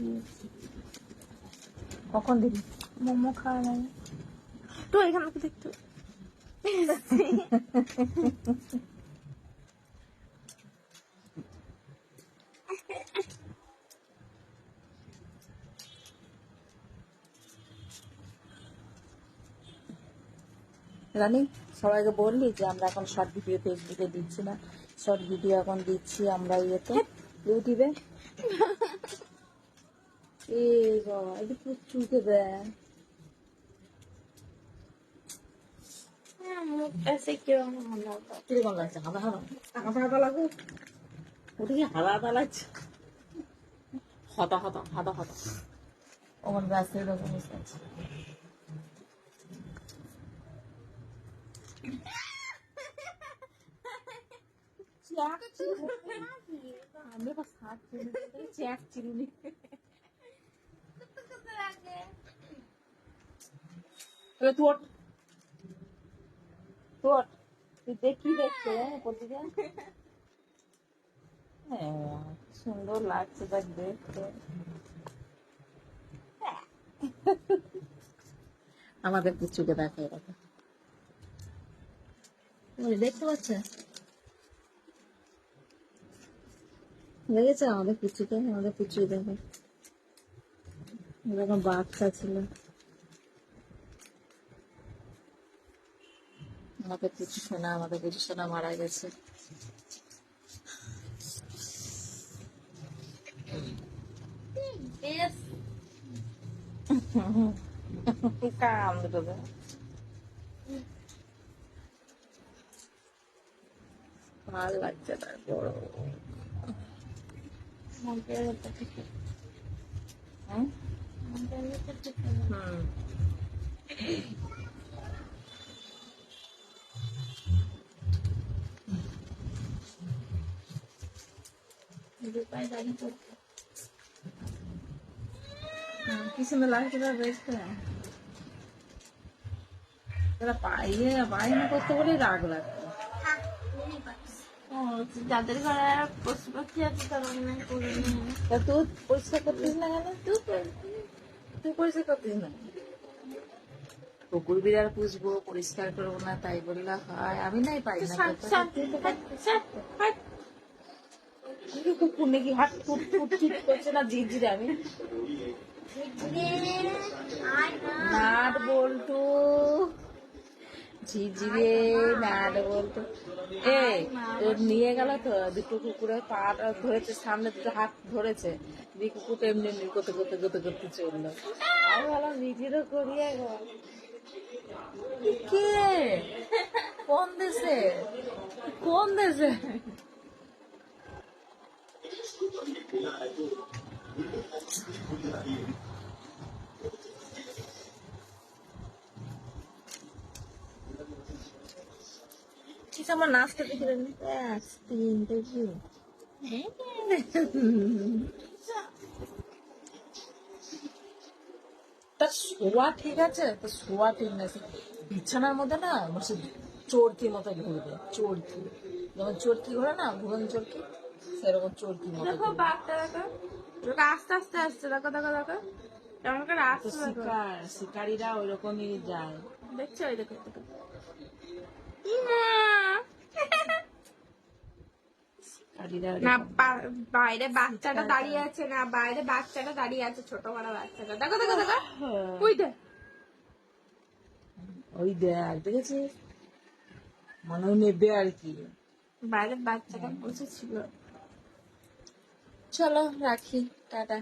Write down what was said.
দিয়েছি কখন দিবি? মোমো খাওয়া লাগে তো এখানে তো দেখতে রানি সবাইকে বললি যে আমরা এখন শর্ট ভিডিও ফেসবুকে দিচ্ছি না। শর্ট ভিডিও এখন দিচ্ছি আমরা ইয়েতে। ইউটিউবে এ বাবা এটা পুরো চুকে দেয় কীরকম লাগছে হাদা হাদা হাদা হাদা লাগবে? ওটা কি হাদা হাদা লাগছে হতা হতা হাদা হতা ওর গাছের এরকম আছে। আমি আবার শাক চিনি চ্যাক চিনি তোর তোর তুই দেখি প্রতিদিন হ্যাঁ সুন্দর লাগছে দেখ, দেখতে। আমাদের পুচুকে দেখে এরকম দেখতে পাচ্ছে? দেখেছে আমাদের পুচুকে, আমাদের পুচু দেখে। এরকম বাচ্চা ছিল। আমাদের পুচু সোনা আমাদের পুচু সোনা মারা গেছে। কাম দুটো ভালো লাগছে না বড়। মনটার किसी में लाख रुपया बेचते हैं। जरा ये भाई में कुछ थोड़ी राग लगता ज़्यादा करा पुष्प क्या करूँ मैं पूरी तो तू पुष्प करती ना? तू। তুই পরিষ্কার করতিস না কেন তুই করবি? তুই পরিষ্কার করতিস না কুকুর বিড়াল পুষবো পরিষ্কার করব না তাই বললে হয় আমি নাই পাই না কুকুর নাকি ফুট ফুট ফুট করছে না আমি নাট বল্টু ঝিরঝিরে নাট বল্টু এই তোর নিয়ে গেল তো দুটো কুকুরের পা ধরেছে, সামনে দুটো হাত ধরেছে। দিয়ে কুকুরটা এমনি এমনি করতে করতে করতে করতে চলল। আমি ভাবলাম, নিজেরও করিয়ে কে? কোন দেশে? কোন দেশে? ঠিক আমার তার শোয়া ঠিক আছে? তো শোয়া ঠিক না বিছানার মধ্যে না বসে চোরকির মতো ঘুরবে চোরকি। যেমন চোরকি ঘোরে না ভুবন চোরকি সেরকম চোরকির মতো দেখো বাঘটা দেখো। আস্তে আস্তে আসছে দেখো দেখো দেখো। কেমন করে আসছে শিকার শিকারীরা ওই রকমই যায়। দেখছ? ওই দেখো দেখো ইমা! শিকারীরা না বাইরে বাচ্চাটা দাঁড়িয়ে আছে না বাইরে বাচ্চাটা দাঁড়িয়ে আছে ছোট বড় বাচ্চাটা। দেখো দেখো দেখো। ওই দেখ। ওই দেখ দেখেছিস? মনে হয় নেবে আর কি। বাইরে বাচ্চাটা বসেছিল। চলো রাখি টাটা।